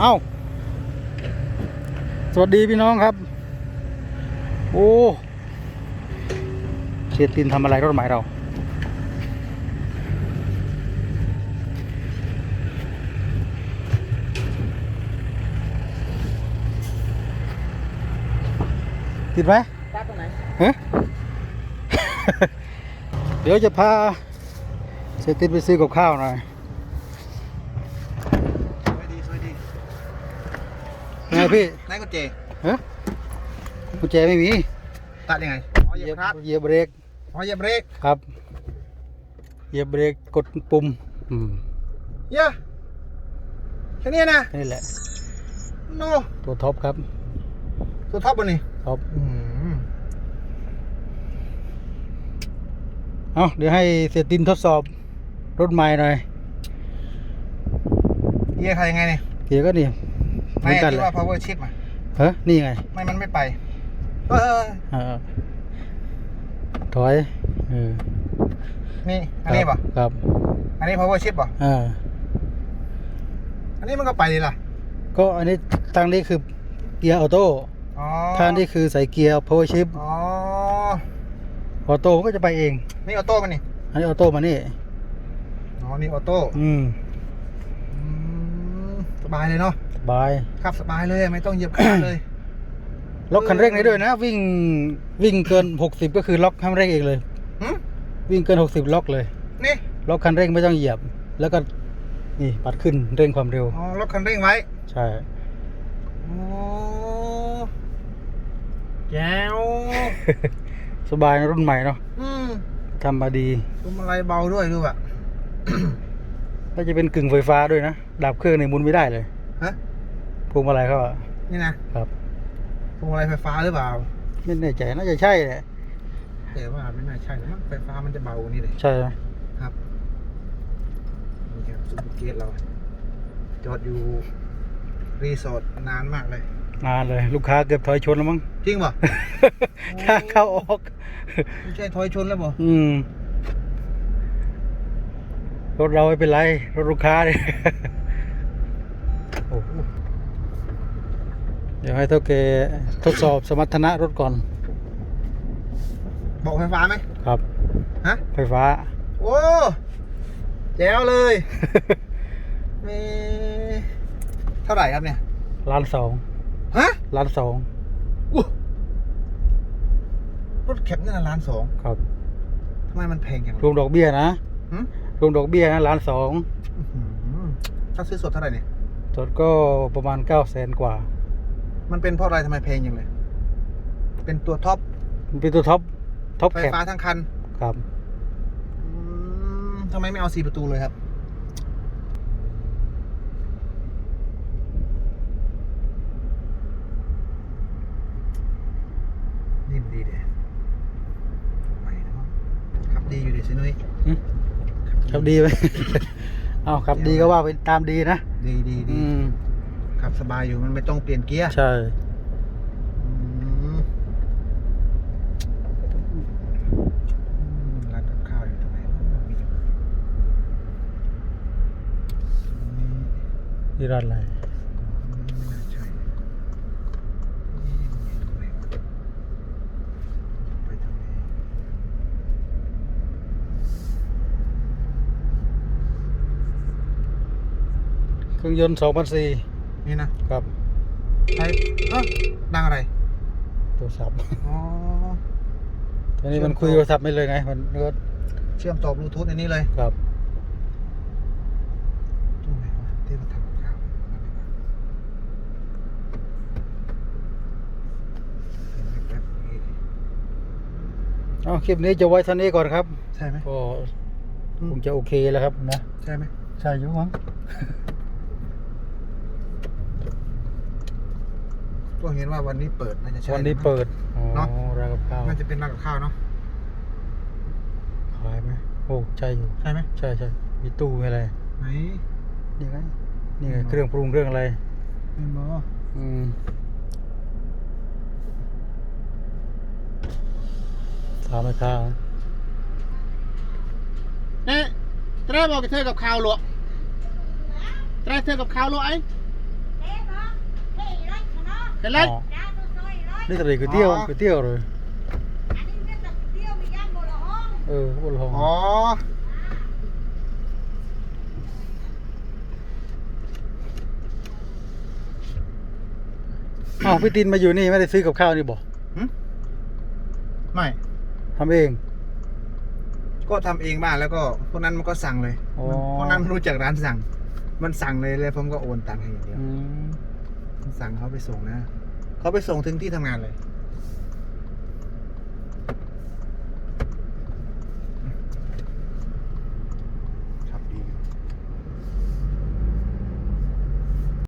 เอ้า สวัสดีพี่น้องครับ โอ้เสียตินทำอะไรรถใหม่เรา ติดไหมตัดตรงไหนฮะ เดี๋ยวจะพาเสียตินไปซื้อกับข้าวหน่อย สวยดีสวยดี ไง พี่ไหนกุญแจฮะกุญแจไม่มีตัดยังไงอ๋อเหยียบคลัตช์เหยียบเบรกอ๋อเหยียบเบรกครับเหยียบเบรกกดปุ่มอืมเยอะแค่นี้นะแค่นี่แหละโนตัวท็อปครับ ตัวท็อปบนนี่ท็อปอืมเอาเดี๋ยวให้เสียตินทดสอบรถใหม่หน่อยเยียร์ใครยังไงเนี่ยเดี๋ยวก็นี่ เหไม่มือนกันที่เลยว่า power shift อะเฮ้ยนี่ไง ไม่มันไม่ไป เออ เออถอยเออนี่ อันนี้ป่ะครับอันนี้ power shift ป่ะอ่าอันนี้มันก็ไปเลยล่ะ ก็อันนี้ทางนี้คือเกียร์ออโต้อ๋อทางนี้คือใส่เกียร์ power shift อ๋อ ออโต้มันก็จะไปเอง นี่ออโต้มันนี่อันนี้ออโต้มานี่ อ๋อ นี่ออโต้ อืมอืม สบายเลยเนาะสบายขับสบายเลยไม่ต้องเหยียบคลัตช์เลยล็อกคันเร่งได้ด้วยนะ วิ่งวิ่งเกิน60ก็คือล็อกคันเร่งเองเลยหึวิ่งเกิน60ล็อกเลยนี่ล็อกคันเร่งไม่ต้องเหยียบ แล้วก็นี่ปัดขึ้นเร่งความเร็วอ๋อล็อกคันเร่งไว้ ใช่โอ้แจ๋วสบายนะรุ่นใหม่เนาะอืมทำมาดีพวงมาลัยเบาด้วยดูอะก็จะเป็นกึ่งไฟฟ้าด้วยนะ ดับเครื่องในยหมุนไม่ได้เลยฮะพวงมาลัยเขาอะนี่นะครับ พวงมาลัยไฟฟ้าหรือเปล่าไม่แน่ใจน่าจะใช่แหละแต่ว่าไม่น่าใช่นะมั้งไฟฟ้ามันจะเบากว่านี้เลย ใช่ไหมครับนี่ครับซูเปอร์เกตเราจอดอยู่รีสอร์ทนานมากเลย นานเลย ลูกค้าเกือบถอยชนแล้วมั้ง จริงป่ะค่าเข้าออก ไม่ใช่ถอยชนแล้วป่ะอืม รถเราไม่เป็นไร รถลูกค้าเนี่ย โอ้โห เดี๋ยวให้เท่าแกทดสอบสมรรถนะรถก่อน บอกไฟฟ้าไหมครับฮะไฟฟ้า โอ้แจ๋วเลยมีเท่าไหร่ครับเนี่ยล้านสองฮะล้านสองอู้รถแคปนี่นะล้านสองครับทำไมมันแพงจังรวมดอกเบี้ยนะหืมรวมดอกเบี้ยนะล้านสองอื้อหือถ้าซื้อสดเท่าไหร่เนี่ยสดก็ประมาณเก้าแสนกว่า มันเป็นเพราะอะไรทำไมแพงจังเลย เป็นตัวท็อปมันเป็นตัวท็อปท็อปไฟแคปฟ้าทั้งคันครับ อืมทำไมไม่เอาสี่ประตูเลยครับ นิ่มดีเด้ไม่นะมั้งขับดีอยู่ดิสินุ้ยหึขับดีไหม เอาขับดีก็ว่าไปตามดีนะ ดีดีดีอืม ขับสบายอยู่มันไม่ต้องเปลี่ยนเกียร์ใช่ อืมอืมร้านกับข้าวอยู่ตรงไหนบ้างมีอยู่อืมที่ร้านอะไรไม่น่าใช่นี่อยู่ตรงไหนวะไปทางนี้เครื่องยนต์สองพันสี่ นี่นะครับใช้เอ้าดังอะไรโทรศัพท์อ๋อตอนนี้มันคุยโทรศัพท์ไม่เลยไง มันก็เชื่อมต่อบลูทูธในนี้เลยครับตรงไหนวะที่เราทำกับข้าวนั่นดีกว่าเห็นแป๊บๆนี่เอาคลิปนี้จะไว้เท่านี้ก่อนครับ ใช่ไหมก็คงจะโอเคแล้วครับนะ ใช่ไหมใช่อยุมั้ง ก็เห็นว่าวันนี้เปิดน่าจะใช่วันนี้เปิดอ๋อเนาะร้านกับข้าวน่าจะเป็นร้านกับข้าวเนาะขายไหมโอ้ใช่อยู่ใช่ไหมใช่ใช่มีตู้มีอะไรไหนนี่ไงนี่ไงอืมเครื่องปรุงเครื่องอะไรเป็นบออืมถามแม่ค้าเนี่ยตราบอกกับเธอกับข้าวหรอตราเธอกับข้าวหรอไอ้ Ê, เป็นไร อ๋อนี่อะไรก๋วยเตี๋ยวอ๋อก๋วยเตี๋ยวเลยเออข้าวบนห้องอ๋อ อ้าวพี่ตินมาอยู่นี่ไม่ได้ซื้อกับข้าวนี่บอกไม่ ทำเอง ก็ทำเองบ้างแล้วก็พวกนั้นมันก็สั่งเลยอ๋อ พวกนั้นมันรู้จักร้านสั่ง มันสั่งเลยแล้วผมก็โอนตังค์ให้อย่างเดียว อืมมัน สั่งเขาไปส่งนะเขาไปส่งถึงที่ทำงานเลย